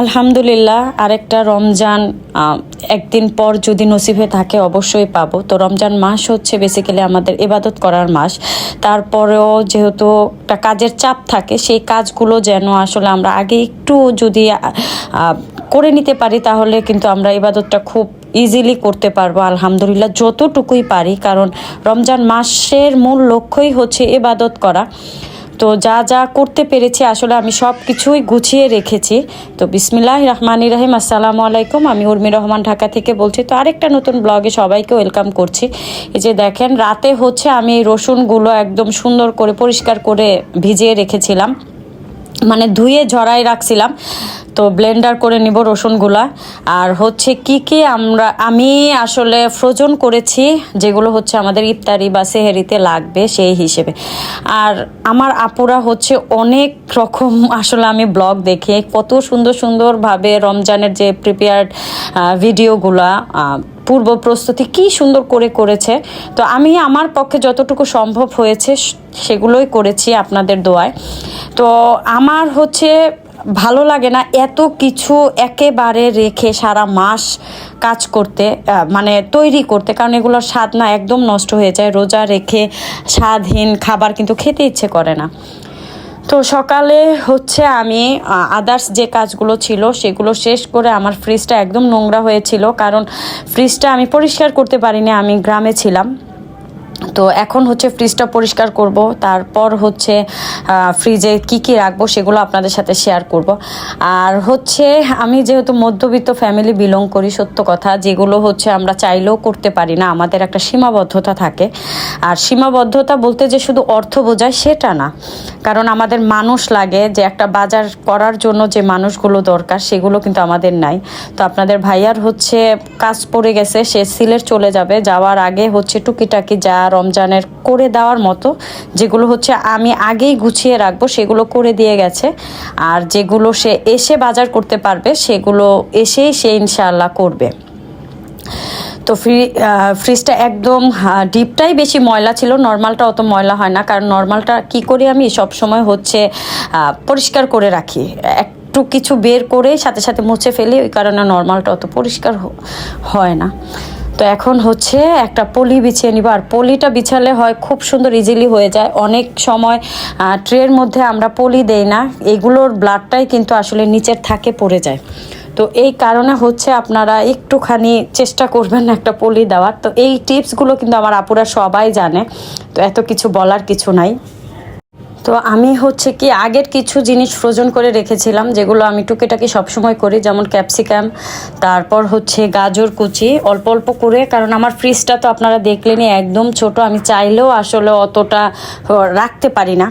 আলহামদুলিল্লাহ, আরেকটা রমজান একদিন পর যদি নসিবে থাকে অবশ্যই পাবো। তো রমজান মাস হচ্ছে বেসিক্যালি আমাদের ইবাদত করার মাস। তারপরেও যেহেতু একটা কাজের চাপ থাকে, সেই কাজগুলো যেন আসলে আমরা আগে একটু যদি করে নিতে পারি, তাহলে কিন্তু আমরা ইবাদতটা খুব ইজিলি করতে পারব। আলহামদুলিল্লাহ, যতটুকুই পারি, কারণ রমজান মাসের মূল লক্ষ্যই হচ্ছে ইবাদত করা। তো যা যা করতে পেরেছি, আসলে আমি সব কিছুই গুছিয়ে রেখেছি। তো বিসমিল্লাহ রহমান রাহিম, আসসালামু আলাইকুম। আমি উর্মি রহমান ঢাকা থেকে বলছি, তো আরেকটা নতুন ব্লগে সবাইকে ওয়েলকাম করছি। এই যে দেখেন, রাতে হচ্ছে আমি রসুনগুলো একদম সুন্দর করে পরিষ্কার করে ভিজিয়ে রেখেছিলাম। মানে ধুয়ে ঝরাই রাখছিলাম। তো ব্লেন্ডার করে নিব রসুনগুলা। আর হচ্ছে কি কি আমরা, আমি আসলে ফ্রোজন করেছি, যেগুলো হচ্ছে আমাদের ইফতারি বা সেহেরিতে লাগবে সেই হিসেবে। আর আমার আপুরা হচ্ছে অনেক রকম, আসলে আমি ব্লগ দেখে, কত সুন্দর সুন্দরভাবে রমজানের যে প্রিপেয়ার্ড ভিডিওগুলা পূর্ব প্রস্তুতি কি সুন্দর করে করেছে। তো আমি আমার পক্ষে যতটুকু সম্ভব হয়েছে, সেগুলোই করেছি আপনাদের দোয়ায়। তো আমার হচ্ছে ভালো লাগে না এত কিছু একেবারে রেখে সারা মাস কাজ করতে মানে তৈরি করতে। কারণ এগুলোর স্বাদ না একদম নষ্ট হয়ে যায়। রোজা রেখে স্বাদহীন খাবার কিন্তু খেতে ইচ্ছে করে না। তো সকালে হচ্ছে আমি আদার্স যে কাজগুলো ছিল সেগুলো শেষ করে আমার ফ্রিজটা একদম নোংরা হয়েছিল। কারণ ফ্রিজটা আমি পরিষ্কার করতে পারিনি, আমি গ্রামে ছিলাম। তো এখন হচ্ছে ফ্রিজটা পরিষ্কার করব, তারপর হচ্ছে ফ্রিজে কি কি রাখব সেগুলো আপনাদের সাথে শেয়ার করব। আর হচ্ছে, আমি যেহেতু মধ্যবিত্ত ফ্যামিলি বিলং করি, সত্য কথা, যেগুলো হচ্ছে আমরা চাইলেও করতে পারি না, আমাদের একটা সীমাবদ্ধতা থাকে। আর সীমাবদ্ধতা বলতে যে শুধু অর্থ বোঝায় সেটা না, কারণ আমাদের মানুষ লাগে যে একটা বাজার করার জন্য যে মানুষগুলো দরকার, সেগুলো কিন্তু আমাদের নাই। তো আপনাদের ভাইয়ার হচ্ছে কাজ পড়ে গেছে, সে সিলেট চলে যাবে, যাওয়ার আগে হচ্ছে টুকিটাকি যা রমজানের করে দেওয়ার মতো, যেগুলো হচ্ছে আমি আগেই গুছিয়ে রাখব, সেগুলো করে দিয়ে গেছে। আর যেগুলো সে এসে বাজার করতে পারবে, সেগুলো এসেই সে ইনশাআল্লাহ করবে। তো ফ্রি ফ্রিজটা একদম ডিপটাই বেশি ময়লা ছিল, নর্মালটা অত ময়লা হয় না, কারণ নর্মালটা কি করি আমি, সব সময় হচ্ছে পরিষ্কার করে রাখি। একটু কিছু বের করে সাথে সাথে মুছে ফেলি, ওই কারণে নর্মালটা অত পরিষ্কার হয় না। তো এখন হচ্ছে একটা পলি বিছিয়ে নিব। আর পলিটা বিছালে হয় খুব সুন্দর ইজিলি হয়ে যায়। অনেক সময় ট্রের মধ্যে আমরা পলি দেই না। এগুলোর ব্লাডটাই কিন্তু আসলে নিচের থাকে, পড়ে যায়। তো এই কারণে হচ্ছে আপনারা একটুখানি চেষ্টা করবেন একটা পলি দেওয়ার। তো এই টিপসগুলো কিন্তু আমার আপুরা সবাই জানে। তো এত কিছু বলার কিছু নাই। তো আমি হচ্ছে কি আগের কিছু জিনিস ফ্রোজন করে রেখেছিলাম, যেগুলো আমি টুকিটাকি সবসময় করি, যেমন ক্যাপসিকাম তারপর হচ্ছে গাজর কুচি, অল্প অল্প করে, কারণ আমার ফ্রিজটা তো আপনারা দেখলেনই একদম ছোট, আমি চাইলেও আসলে অতটা রাখতে পারি না।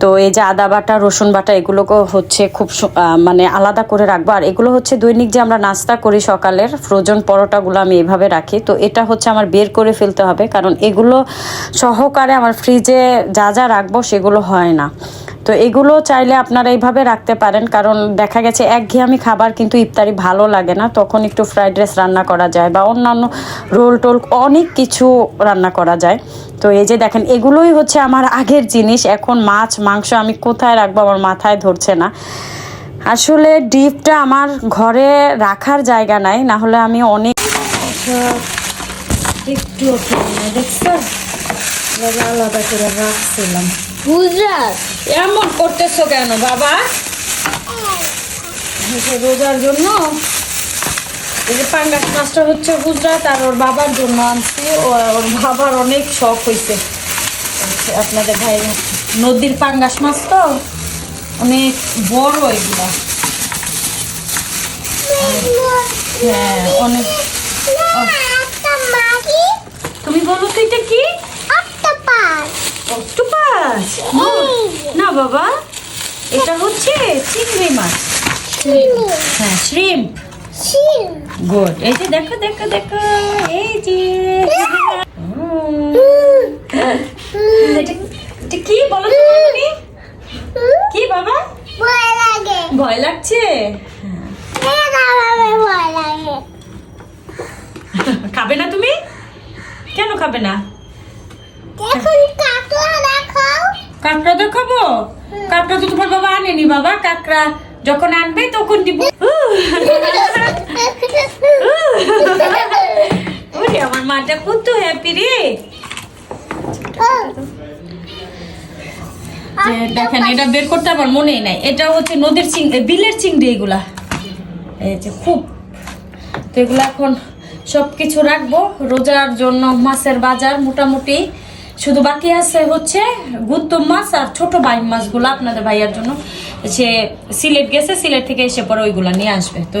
তো এই যে আদা বাটা, রসুন বাটা, এগুলোকে হচ্ছে খুব মানে আলাদা করে রাখব। আর এগুলো হচ্ছে দৈনিক যে আমরা নাস্তা করি সকালের, ফ্রোজন পরোটাগুলো আমি এভাবে রাখি। তো এটা হচ্ছে আমার বের করে ফেলতে হবে, কারণ এগুলো সহকারে আমার ফ্রিজে যা যা রাখব সেগুলো হয় না। তো এগুলো চাইলে আপনারা এইভাবে রাখতে পারেন, কারণ দেখা গেছে একঘেয়েমি খাবার কিন্তু ইফতারি ভালো লাগে না, তখন একটু ফ্রাইড রাইস রান্না করা যায় বা অন্যান্য রোল টোল অনেক কিছু রান্না করা যায়। তো এই যে দেখেন, এগুলোই হচ্ছে আমার আগের জিনিস, এখন মাছ, মাংস আমি কোথায় রাখব আমার মাথায় ধরছে না। আসলে ডিপটা আমার ঘরে রাখার জায়গা নাই না হলে আমি অনেক একটু দেখছ? আলাদা করে রাখছিলাম। গুজরাট। এমন করতেছো কেন বাবা? রোজার জন্য? এই যে পাঙ্গাস মাছটা হচ্ছে গুজরাট আর ওর বাবার জন্য আনছি। ওর বাবার অনেক শখ হয়েছে আপনাদের ভাই নদীর পাঙ্গাস মাছ তো অনেক বড় এগুলো। হ্যাঁ অনেক তুমি বলো তো এটা কি? একটা পাস অক্টোপাস। না বাবা এটা হচ্ছে চিংড়ি মাছ। হ্যাঁ শ্রিম্প গুড এই যে দেখো দেখো দেখো। এই যে। এটা কি বলো তো মামনি? কি বাবা? ভয় লাগে। ভয় লাগছে? লাগে। খাবে না তুমি? কেন খাবে না? কাকড়া কাঁকড়াদের খাব কাঁকড়া তো তোমার বাবা আনেনি বাবা, কাঁকড়া যখন আনবে তখন দিব। আমার মাটা কত হ্যাপি রে। দেখেন, এটা বের করতে আমার মনেই নাই। এটা হচ্ছে নদীর চিংড়ি বিলের চিংড়ি এগুলা। এই খুব। তো এগুলা এখন সব কিছু রাখব। রোজার জন্য মাছের বাজার মোটামুটি। শুধু বাকি আছে হচ্ছে গুত্তম মাছ আর ছোট বাইম মাছগুলো আপনাদের ভাইয়ার জন্য। সে সিলেট গেছে সিলেট থেকে এসে পরে ওইগুলা নিয়ে আসবে। তো.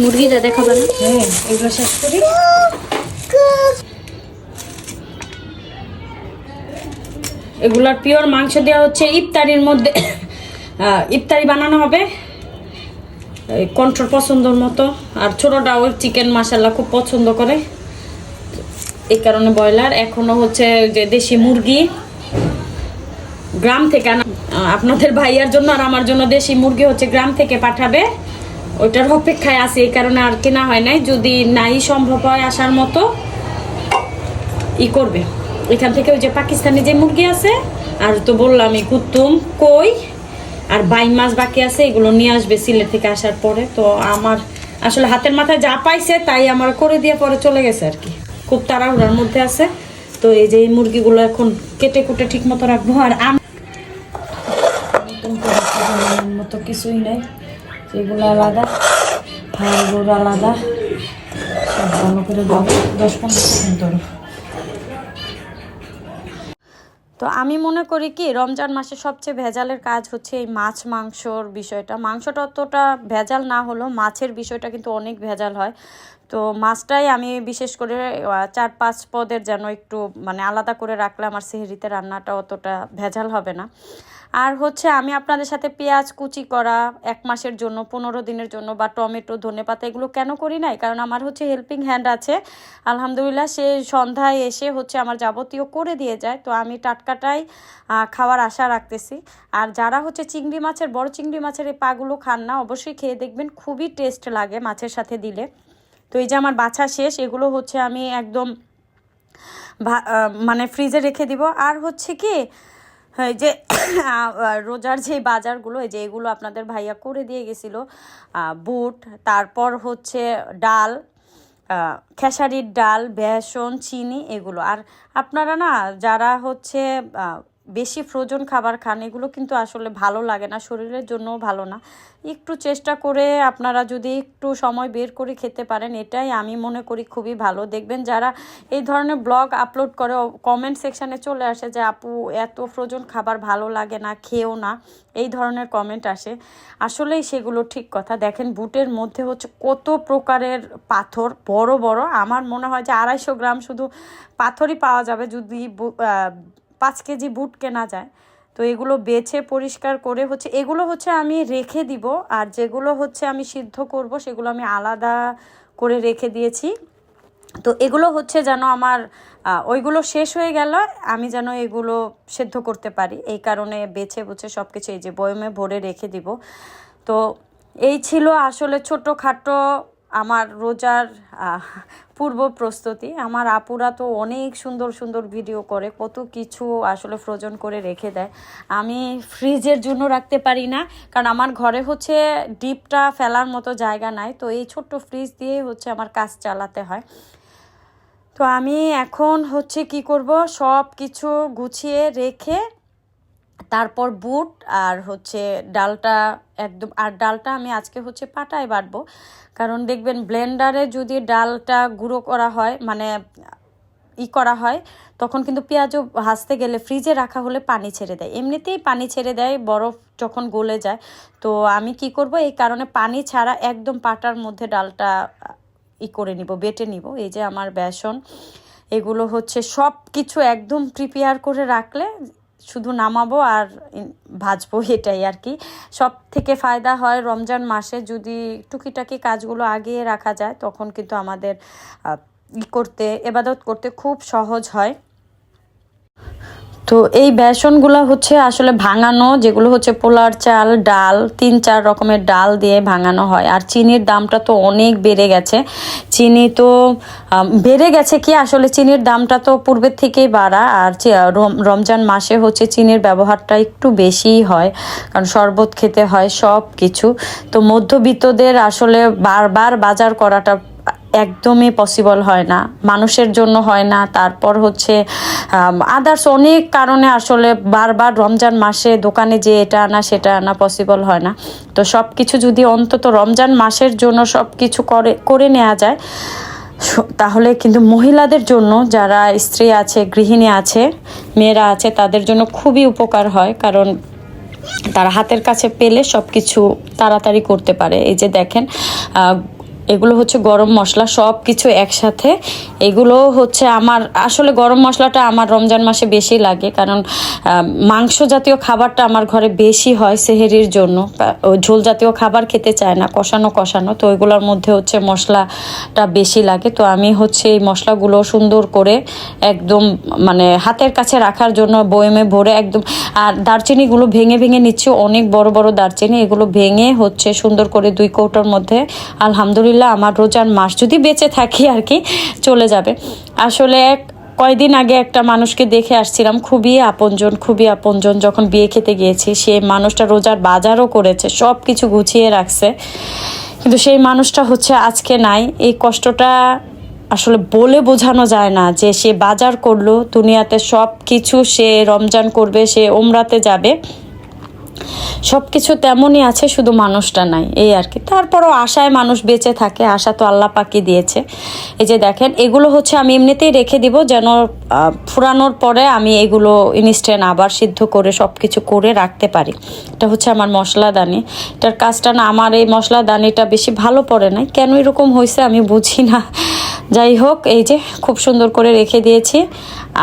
মুরগিটা দেখাবেন হ্যাঁ এগুলো শেষ করি। এগুলার পিওর মাংস দেওয়া হচ্ছে ইফতারির মধ্যে। ইফতারি বানানো হবে। কন্ট্রোল পছন্দর মতো। আর ছোটটাও চিকেন মাসাল্লাহ খুব পছন্দ করে। এই কারণে ব্রয়লার। এখনও হচ্ছে যে দেশি মুরগি। গ্রাম থেকে আপনাদের ভাইয়ার জন্য আর আমার জন্য দেশি মুরগি হচ্ছে গ্রাম থেকে পাঠাবে। ওইটার অপেক্ষায় আছে, এই কারণে আর কেনা হয় নাই। যদি নাই, সম্ভব হয় আসার মতো ই করবে। এখান থেকে ওই যে পাকিস্তানি যে মুরগি আছে, আর তো বললাম কুতুম কই? আর বাই মাছ বাকি আছে, এগুলো নিয়ে আসবে সিলেট থেকে আসার পরে। তো আমার আসলে হাতের মাথায় যা পাইছে তাই আমার করে দিয়ে পরে চলে গেছে আর কি। খুব তাড়াহুড়ার মধ্যে আছে। তো এই যে এই মুরগিগুলো এখন কেটে কুটে ঠিক মতো রাখব। আর আম মতো কিছুই নেই। এগুলো আলাদা হাড়গুলো আলাদা, সব ভালো করে দশ পনেরো সেকেন্ড ধরো। তো আমি মনে করি কি, রমজান মাসে সবচেয়ে ভেজালের কাজ হচ্ছে এই মাছ মাংসর বিষয়টা। মাংসটা অতটা ভেজাল না হলেও মাছের বিষয়টা কিন্তু অনেক ভেজাল হয়। তো মাছটাই আমি বিশেষ করে চার পাঁচ পদের যেন একটু মানে আলাদা করে রাখলে আমার সেহরিতে রান্নাটা অতটা ভেজাল হবে না। আর হচ্ছে আমি আপনাদের সাথে পেঁয়াজ কুচি করা, এক মাসের জন্য, পনেরো দিনের জন্য, বা টমেটো ধনেপাতা এগুলো কেন করি নাই? কারণ আমার হচ্ছে হেল্পিং হ্যান্ড আছে। আলহামদুলিল্লাহ, সে সন্ধ্যায় এসে হচ্ছে আমার যাবতীয় করে দিয়ে যায়। তো আমি টাটকাটাই খাওয়ার আশা রাখতেছি। আর যারা হচ্ছে চিংড়ি মাছের, বড় চিংড়ি মাছের এই পাগুলো খান না, অবশ্যই খেয়ে দেখবেন, খুবই টেস্ট লাগে মাছের সাথে দিলে। তো এই যে আমার বাছা শেষ, এগুলো হচ্ছে আমি একদম মানে ফ্রিজে রেখে দিব। আর হচ্ছে কি, এই যে রোজার যে বাজারগুলো, এই যে এগুলো আপনাদের ভাইয়া করে দিয়ে গেছিল। বুট, তারপর হচ্ছে ডাল খেসারির ডাল, বেসন, চিনি, এগুলো। আর আপনারা না, যারা হচ্ছে বেশি ফ্রোজন খাবার খান, এগুলো কিন্তু আসলে ভালো লাগে না, শরীরের জন্যও ভালো না। একটু চেষ্টা করে আপনারা যদি একটু সময় বের করে খেতে পারেন, এটাই আমি মনে করি খুবই ভালো। দেখবেন যারা এই ধরনের ব্লগ আপলোড করে কমেন্ট সেকশানে চলে আসে যে, আপু, এত ফ্রোজন খাবার ভালো লাগে না খেয়েও না। এই ধরনের কমেন্ট আসে। আসলেই সেগুলো ঠিক কথা। দেখেন বুটের মধ্যে হচ্ছে কত প্রকারের পাথর, বড় বড়। আমার মনে হয় যে আড়াইশো গ্রাম শুধু পাথরই পাওয়া যাবে যদি পাঁচ কেজি বুট কেনা যায়। তো এগুলো বেছে পরিষ্কার করে হচ্ছে, এগুলো হচ্ছে আমি রেখে দিব আর যেগুলো হচ্ছে আমি সিদ্ধ করব সেগুলো আমি আলাদা করে রেখে দিয়েছি। তো এগুলো হচ্ছে যেন আমার ওইগুলো শেষ হয়ে গেল, আমি যেন এগুলো সেদ্ধ করতে পারি। এই কারণে বেছে বুছে সব কিছু এই যে বয়মে ভরে রেখে দিব। তো এই ছিল আসলে ছোটোখাটো আমার রোজার পূর্ব প্রস্তুতি। আমার আপুরা তো অনেক সুন্দর সুন্দর ভিডিও করে, কত কিছু আসলে ফ্রোজন করে রেখে দেয়। আমি ফ্রিজের জন্য রাখতে পারি না, কারণ আমার ঘরে হচ্ছে ডিপটা ফেলার মতো জায়গা নাই, তো এই ছোট্ট ফ্রিজ দিয়ে হচ্ছে আমার কাজ চালাতে হয়। তো আমি এখন হচ্ছে কি করব সব কিছু গুছিয়ে রেখে তারপর বুট আর হচ্ছে ডালটা একদম, আর ডালটা আমি আজকে হচ্ছে পাটায় বাটবো। কারণ দেখবেন ব্লেন্ডারে যদি ডালটা গুঁড়ো করা হয় মানে ই করা হয়, তখন কিন্তু পেঁয়াজও ভাজতে গেলে ফ্রিজে রাখা হলে পানি ছেড়ে দেয়। এমনিতেই পানি ছেড়ে দেয়, বরফ যখন গলে যায়। তো আমি কি করব, এই কারণে পানি ছাড়া একদম পাটার মধ্যে ডালটা ই করে নিব, বেটে নিব। এই যে আমার বেসন, এগুলো হচ্ছে সব কিছু একদম প্রিপেয়ার করে রাখলে শুধু নামাবো আর ভাজবো এটাই আর কি। সব থেকে ফায়দা হয় রমজান মাসে যদি টুকিটাকি কাজগুলো আগিয়ে রাখা যায়, তখন কিন্তু আমাদের ই করতে, এবাদত করতে খুব সহজ হয়। তো এই বেসনগুলো হচ্ছে আসলে ভাঙানো, যেগুলো হচ্ছে পোলার চাল, ডাল, তিন চার রকমের ডাল দিয়ে ভাঙানো হয়। আর চিনির দামটা তো অনেক বেড়ে গেছে। চিনি তো বেড়ে গেছে কি আসলে চিনির দামটা তো পূর্বের থেকেই বাড়া। আর রমজান মাসে হচ্ছে চিনির ব্যবহারটা একটু বেশিই হয়, কারণ শরবত খেতে হয় সব কিছু তো মধ্যবিত্তদের আসলে বারবার বাজার করাটা একদমই পসিবল হয় না। মানুষের জন্য হয় না। তারপর হচ্ছে আদার্স অনেক কারণে আসলে বারবার রমজান মাসে দোকানে যে এটা আনা, সেটা আনা পসিবল হয় না। তো সব কিছু যদি অন্তত রমজান মাসের জন্য সব কিছু করে করে নেওয়া যায় তাহলে কিন্তু মহিলাদের জন্য যারা স্ত্রী আছে, গৃহিণী আছে, মেয়েরা আছে, তাদের জন্য খুবই উপকার হয়। কারণ তারা হাতের কাছে পেলে সব কিছু তাড়াতাড়ি করতে পারে। এই যে দেখেন এগুলো হচ্ছে গরম মশলা সব কিছু একসাথে। এগুলো হচ্ছে আমার, আসলে গরম মশলাটা আমার রমজান মাসে বেশি লাগে, কারণ মাংস জাতীয় খাবারটা আমার ঘরে বেশি হয় সেহেরির জন্য। ঝোল জাতীয় খাবার খেতে চায় না, কষানো কষানো, তো ওইগুলোর মধ্যে হচ্ছে মশলাটা বেশি লাগে। তো আমি হচ্ছে এই মশলাগুলো সুন্দর করে একদম মানে হাতের কাছে রাখার জন্য বয়েমে ভরে একদম, আর দারচিনিগুলো ভেঙে ভেঙে নিচ্ছি, অনেক বড় বড় দারচিনি, এগুলো ভেঙে হচ্ছে সুন্দর করে দুই কৌটার মধ্যে, আলহামদুলিল্লাহ আমার রোজার মাস। যদি বেঁচে থাকি আর কি, চলে যাবে। আসলে এক- কয়দিন আগে একটা মানুষকে দেখে আসছিলাম, খুবই আপনজন খুবই আপনজন। যখন বিয়ে খেতে গিয়েছি সেই মানুষটা রোজার বাজারও করেছে সব কিছু গুছিয়ে রাখছে। কিন্তু সেই মানুষটা হচ্ছে আজকে নাই। এই কষ্টটা আসলে বলে বোঝানো যায় না যে সে বাজার করল, দুনিয়াতে সব কিছু সে রমজান করবে, সে ওমরাতে যাবে। সব কিছু তেমনই আছে, শুধু মানুষটা নাই, এই আর কি। তারপরও আশায় মানুষ বেঁচে থাকে, আশা তো আল্লাহ পাকি দিয়েছে। এই যে দেখেন, এগুলো হচ্ছে আমি এমনিতেই রেখে দিব, যেন ফুরানোর পরে আমি এগুলো ইনস্ট্যান্ট আবার সিদ্ধ করে সব কিছু করে রাখতে পারি। এটা হচ্ছে আমার মশলাদানি। এটার কাজটা না, আমার এই মশলাদানিটা বেশি ভালো পড়ে নাই। কেন এরকম হয়েছে আমি বুঝি না। যাই হোক, এই যে, খুব সুন্দর করে রেখে দিয়েছি।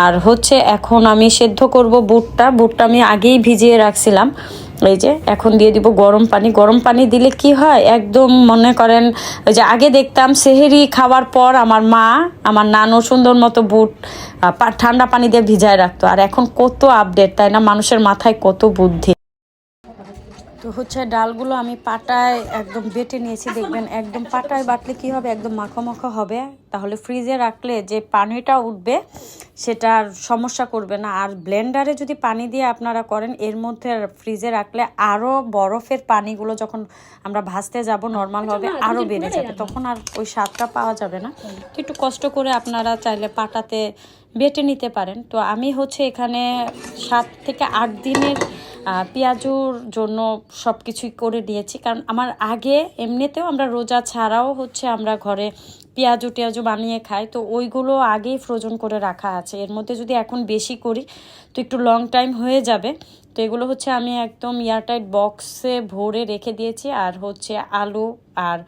আর হচ্ছে এখন আমি সেদ্ধ করব বুটটা। বুটটা আমি আগেই ভিজিয়ে রাখছিলাম। এই যে, এখন দিয়ে দিব গরম পানি। গরম পানি দিলে কি হয়? একদম মনে করেন, ওই যে আগে দেখতাম সেহেরি খাওয়ার পর আমার মা, আমার নানু সুন্দর মতো বুট ঠান্ডা পানি দিয়ে ভিজায় রাখতো। আর এখন কত আপডেট তাই না? মানুষের মাথায় কত বুদ্ধি। তো হচ্ছে ডালগুলো আমি পাটায় একদম বেটে নিয়েছি দেখবেন একদম পাটায় বাটলে কি হবে? একদম মাখো মাখো হবে। তাহলে ফ্রিজে রাখলে যে পানিটা উঠবে সেটা আর সমস্যা করবে না। আর ব্লেন্ডারে যদি পানি দিয়ে আপনারা করেন এর মধ্যে ফ্রিজে রাখলে আরও বরফের পানিগুলো যখন আমরা ভাজতে যাব নর্মাল হবে আরও বেড়ে যাবে। তখন আর ওই স্বাদটা পাওয়া যাবে না। একটু কষ্ট করে আপনারা চাইলে পাটাতে বেটে নিতে পারেন। তো আমি হচ্ছে এখানে সাত থেকে আট দিনের পেঁয়াজুর জন্য সব কিছুই করে নিয়েছি কারণ আমার আগে এমনিতেও আমরা রোজা ছাড়াও হচ্ছে আমরা ঘরে পেঁয়াজু টেয়াজু বানিয়ে খাই। তো ওইগুলো আগেই ফ্রোজন করে রাখা আছে। এর মধ্যে যদি এখন বেশি করি, তো একটু লং টাইম হয়ে যাবে। তো এগুলো হচ্ছে আমি একদম এয়ারটাইট বক্সে ভরে রেখে দিয়েছি। আর হচ্ছে আলু আর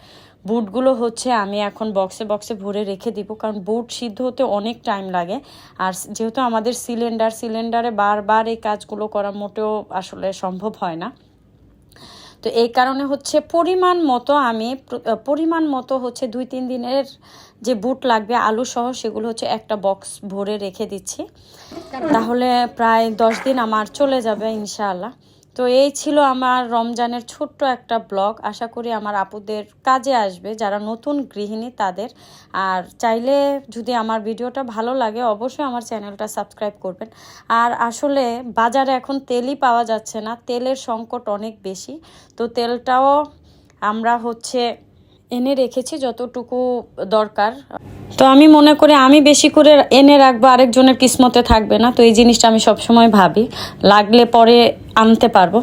বুটগুলো হচ্ছে আমি এখন বক্সে বক্সে ভরে রেখে দিব, কারণ বুট সিদ্ধ হতে অনেক টাইম লাগে। আর যেহেতু আমাদের সিলিন্ডার সিলিন্ডারে বারবার এই কাজগুলো করা মোটেও আসলে সম্ভব হয় না। তো এই কারণে হচ্ছে পরিমাণ মতো আমি, পরিমাণ মতো হচ্ছে দুই, তিন দিনের যে বুট লাগবে, আলু সহ সেগুলো হচ্ছে একটা বক্স ভরে রেখে দিচ্ছি। তাহলে প্রায় দশ দিন আমার চলে যাবে ইনশাআল্লাহ। তো এই ছিল আমার রমজানের ছোট্ট একটা ব্লগ। আশা করি আমার আপুদের কাজে আসবে, যারা নতুন গৃহিণী তাদের। আর চাইলে যদি আমার ভিডিওটা ভালো লাগে, অবশ্যই আমার চ্যানেলটা সাবস্ক্রাইব করবেন। আর আসলে বাজারে এখন তেলই পাওয়া যাচ্ছে না, তেলের সংকট অনেক বেশি। তো তেলটাও আমরা হচ্ছে এনে রেখেছি যতটুকু দরকার। তো আমি মনে করি আমি বেশি করে এনে রাখব, আরেকজনের কিসমতে থাকবে না। তো এই জিনিসটা আমি সবসময় ভাবি। লাগলে পরে আনতে পারব।